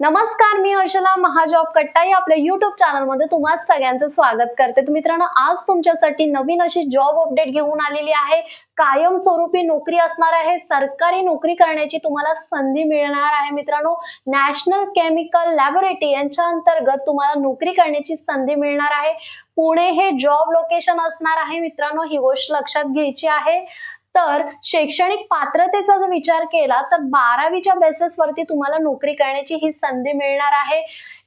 नमस्कार मी अर्चना महाजॉब कट्टा या आपल्या युट्यूब चॅनलमध्ये तुम्हाला सगळ्यांचं स्वागत करते. मित्रांनो आज तुमच्यासाठी नवीन अशी जॉब अपडेट घेऊन आलेली आहे. कायमस्वरूपी नोकरी असणार आहे. सरकारी नोकरी करण्याची तुम्हाला संधी मिळणार आहे मित्रांनो. नॅशनल केमिकल लॅबोरेटरी यांच्या अंतर्गत तुम्हाला नोकरी करण्याची संधी मिळणार आहे. पुणे हे जॉब लोकेशन असणार आहे मित्रांनो ही गोष्ट लक्षात घ्यायची आहे. तर शैक्षणिक पात्रतेचा जर विचार केला तर बारावीच्या बेसिस वरती तुम्हाला नोकरी करण्याची ही संधी मिळणार आहे.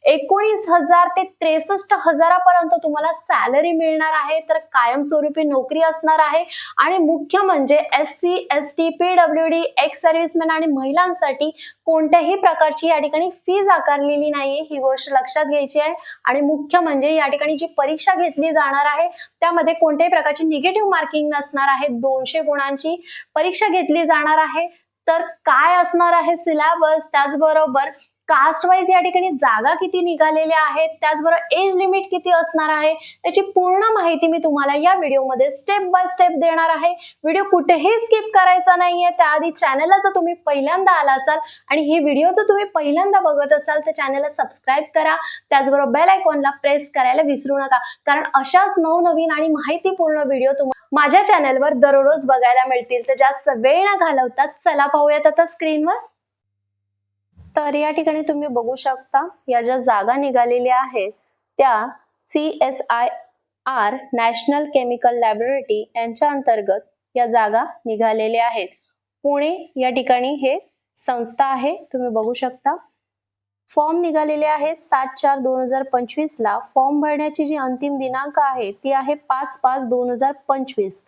एकोणीस हजार ते त्रेसष्ट हजारापर्यंत तुम्हाला सॅलरी मिळणार आहे. तर कायमस्वरूपी नोकरी असणार आहे. आणि मुख्य म्हणजे S C S T P W D ex serviceman आणि महिलांसाठी कोणत्याही प्रकारची या ठिकाणी फीज आकारलेली नाहीये. ही गोष्ट लक्षात घ्यायची आहे. आणि मुख्य म्हणजे या ठिकाणी जी परीक्षा घेतली जाणार आहे त्यामध्ये कोणत्याही प्रकारची निगेटिव्ह मार्किंग नसणार आहे. दोनशे गुणांची परीक्षा घेतली जाणार आहे. तर काय असणार आहे सिलेबस त्याचबरोबर कास्ट वाईज या ठिकाणी जागा किती निघालेल्या आहेत त्याचबरोबर एज लिमिट किती असणार आहे त्याची पूर्ण माहिती मी तुम्हाला या व्हिडिओमध्ये स्टेप बाय स्टेप देणार आहे. व्हिडिओ कुठेही स्किप करायचा नाहीये त्याआधी चॅनलला जर तुम्ही पहिल्यांदा आला असाल आणि ही व्हिडिओ जर तुम्ही पहिल्यांदा बघत असाल तर चॅनलला सबस्क्राईब करा. त्याचबरोबर बेल आयकॉनला प्रेस करायला विसरू नका. कारण अशाच नवनवीन आणि माहितीपूर्ण व्हिडिओ तुम्हाला माझ्या चॅनलवर दररोज बघायला मिळतील. तर जास्त वेळ न घालवतात चला पाहूयात आता स्क्रीनवर तर या ठिकाणी तुम्ही बघू शकता या ज्या जागा निघालेल्या आहेत त्या C S I R national chemical laboratory यांच्या अंतर्गत या जागा निघालेल्या आहेत. पुणे या ठिकाणी हे संस्था आहे तुम्ही बघू शकता. फॉर्म निघालेले आहेत सात चार दोन हजार पंचवीस ला. फॉर्म भरण्याची जी अंतिम दिनांक आहे ती आहे पाच पाच दोन हजार पंचवीस.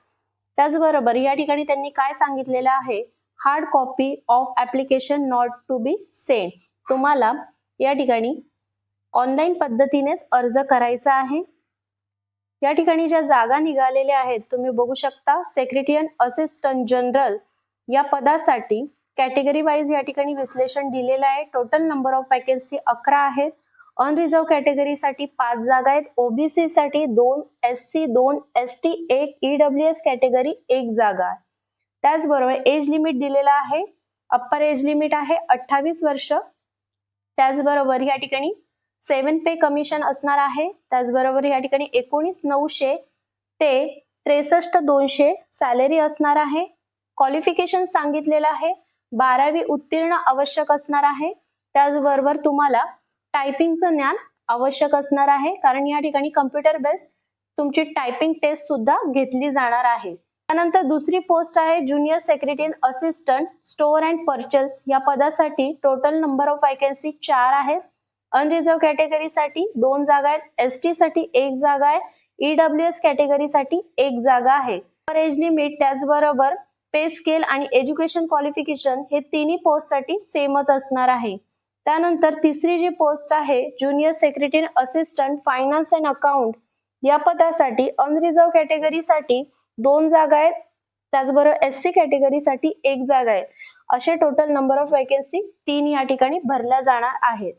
त्याचबरोबर या ठिकाणी त्यांनी काय सांगितलेलं आहे hard copy of application not to be send तुम्हाला या ठिकाणी ऑनलाईन पद्धतीनेच अर्ज करायचा आहे. या ठिकाणी ज्या जागा निघालेल्या आहेत तुम्ही बघू शकता सेक्रेटरियन असिस्टंट जनरल या पदासाठी कॅटेगरी वाईज या ठिकाणी विश्लेषण दिलेलं आहे. टोटल नंबर ऑफ वॅकन्सी अकरा आहेत. अनरिझर्व कॅटेगरीसाठी पाच जागा आहेत. ओबीसी साठी दोन एस सी दोन एस टी एक ईडब्ल्यू एस कॅटेगरी एक जागा आहे. त्याचबरोबर एज लिमिट दिलेला आहे. अप्पर एज लिमिट आहे अठ्ठावीस वर्ष. त्याचबरोबर या ठिकाणी सेवन पे कमिशन असणार आहे. त्याचबरोबर या ठिकाणी एकोणीस नऊशे ते त्रेसष्ट दोनशे सॅलरी असणार आहे. क्वालिफिकेशन सांगितलेलं आहे. बारावी उत्तीर्ण आवश्यक असणार आहे. त्याचबरोबर तुम्हाला टायपिंगचं ज्ञान आवश्यक असणार आहे. कारण या ठिकाणी कम्प्युटर बेस्ड तुमची टायपिंग टेस्ट सुद्धा घेतली जाणार आहे. त्यानंतर दुसरी पोस्ट आहे junior secretary assistant store and purchase या पदासाठी टोटल नंबर ऑफ वॅकन्सी चार आहेत. अनरिझर्व कॅटेगरीसाठी दोन जागा आहेत. एस टी साठी एक जागा आहे. ईडब्ल्यू एस कॅटेगरीसाठी एक जागा आहे. एज लिमिट त्याचबरोबर पे स्केल आणि एज्युकेशन क्वालिफिकेशन हे तिन्ही पोस्टसाठी सेमच असणार आहे. त्यानंतर तिसरी जी पोस्ट आहे junior secretary assistant finance and account या पदासाठी अनरिझर्व कॅटेगरीसाठी दोन जागा आहेत. त्याचबरोबर एस सी कॅटेगरीसाठी एक जागा आहे. असे टोटल नंबर ऑफ वॅकन्सी तीन या ठिकाणी भरल्या जाणार आहेत.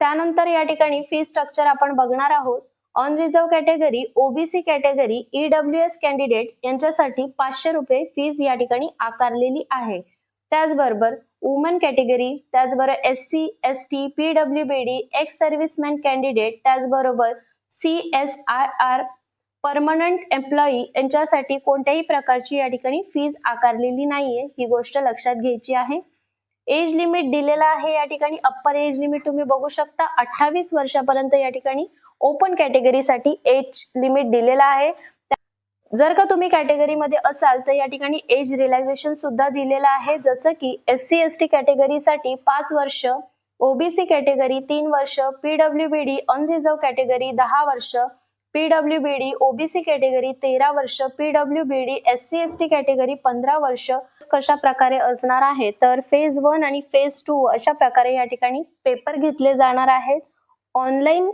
त्यानंतर या ठिकाणी फी स्ट्रक्चर आपण बघणार आहोत. Unreserved category OBC category EW S candidate यांच्यासाठी पाचशे रुपये फीज या ठिकाणी आकारलेली आहे. त्याचबरोबर वुमन कॅटेगरी त्याचबरोबर S C S T P W B D ex serviceman candidate त्याचबरोबर C S I R permanent employee यांच्यासाठी कोणत्याही प्रकारची या ठिकाणी फीज आकारलेली नाहीये ही गोष्ट लक्षात घ्यायची आहे. एज लिमिट दिलेला आहे या ठिकाणी अप्पर एज लिमिट तुम्ही बघू शकता. अठ्ठावीस वर्षापर्यंत या ठिकाणी ओपन कॅटेगरीसाठी एज लिमिट दिलेला आहे. जर का तुम्ही कॅटेगरीमध्ये असाल तर या ठिकाणी एज रिलॅक्सेशन सुद्धा दिलेलं आहे. जसं की एस सी एस टी कॅटेगरीसाठी पाच वर्ष ओबीसी कॅटेगरी तीन वर्ष PW B D unreserved category दहा वर्ष PW B D OBC category तेरा वर्ष PW B D S C S T category पंधरा वर्ष कशा प्रकारे असणार आहे? तर फेज वन आणि फेज टू अशा प्रकारे या ठिकाणी पेपर घेतले जाणार आहेत. ऑनलाईन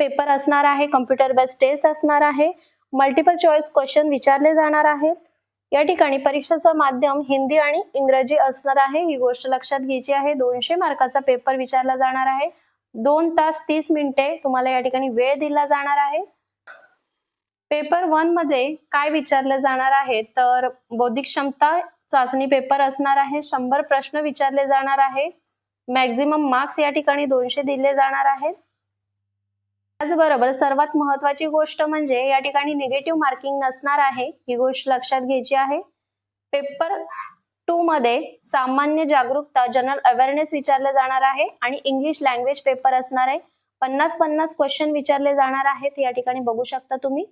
पेपर असणार आहे कम्प्युटर बेस्ड टेस्ट असणार आहे. मल्टिपल चॉईस क्वेश्चन विचारले जाणार आहेत. या ठिकाणी परीक्षेचं माध्यम हिंदी आणि इंग्रजी असणार आहे. ही गोष्ट लक्षात घ्यायची आहे. दोनशे मार्काचा पेपर विचारला जाणार आहे. दोन तास तीस मिनिटे तुम्हाला या ठिकाणी वेळ दिला जाणार आहे. पेपर वनमध्ये काय विचारलं जाणार आहे? तर बौद्धिक क्षमता चाचणी पेपर असणार आहे. शंभर प्रश्न विचारले जाणार आहे. मॅक्झिमम मार्क्स या ठिकाणी दोनशे दिले जाणार आहेत. त्याचबरोबर सर्वात महत्वाची गोष्ट म्हणजे या ठिकाणी निगेटिव्ह मार्किंग नसणार आहे. ही गोष्ट लक्षात घ्यायची आहे. पेपर टू मध्ये सामान्य जागरूकता जनरल अवेअरनेस विचारले जाणार आहे आणि इंग्लिश लँग्वेज पेपर असणार आहे. पन्नास पन्नास क्वेश्चन विचारले जाणार आहेत. या ठिकाणी बघू शकता तुम्ही.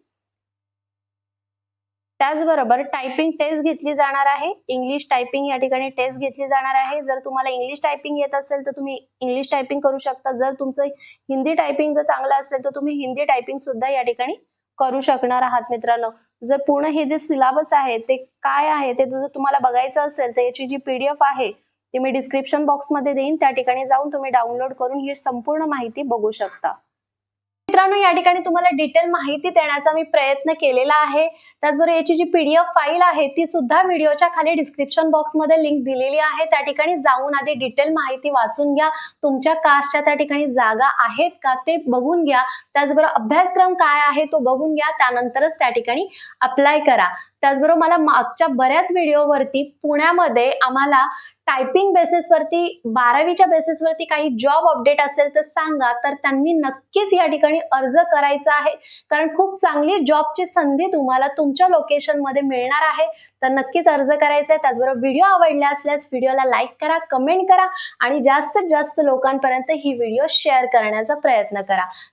त्याचबरोबर टायपिंग टेस्ट घेतली जाणार आहे. इंग्लिश टायपिंग या ठिकाणी टेस्ट घेतली जाणार आहे. जर तुम्हाला इंग्लिश टायपिंग येत असेल तर तुम्ही इंग्लिश टायपिंग करू शकता. जर तुमचं हिंदी टायपिंग जर चांगलं असेल तर तुम्ही हिंदी टायपिंग सुद्धा या ठिकाणी करू शकणार आहात मित्रांनो. जर पूर्ण हे जे सिलेबस आहे ते काय आहे ते जर तुम्हाला बघायचं असेल तर याची जी पीडीएफ आहे ती मी डिस्क्रिप्शन बॉक्समध्ये देईन. त्या ठिकाणी जाऊन तुम्ही डाउनलोड करून ही संपूर्ण माहिती बघू शकता. मित्रांनो या ठिकाणी तुम्हाला डिटेल माहिती देण्याचा मी प्रयत्न केलेला आहे. त्याचबरोबर याची जी पीडीएफ फाईल आहे ती सुद्धा व्हिडिओच्या खाली डिस्क्रिप्शन बॉक्समध्ये लिंक दिलेली आहे. त्या ठिकाणी जाऊन आधी डिटेल माहिती वाचून घ्या. तुमच्या कास्टच्या त्या ठिकाणी जागा आहेत का ते बघून घ्या. त्याचबरोबर अभ्यासक्रम काय आहे तो बघून घ्या. त्यानंतरच त्या ठिकाणी अप्लाय करा. त्याचबरोबर मला मागच्या बऱ्याच व्हिडिओवरती पुण्यामध्ये आम्हाला टायपिंग बेसिसवरती बारावीच्या बेसिसवरती काही जॉब अपडेट असेल तर सांगा. तर त्यांनी नक्कीच या ठिकाणी अर्ज करायचा आहे. कारण खूप चांगली जॉबची संधी तुम्हाला तुमच्या लोकेशनमध्ये मिळणार आहे. तर नक्कीच अर्ज करायचा आहे. त्याचबरोबर व्हिडिओ आवडला असल्यास व्हिडिओला लाईक करा कमेंट करा आणि जास्तीत जास्त लोकांपर्यंत ही व्हिडिओ शेअर करण्याचा प्रयत्न करा.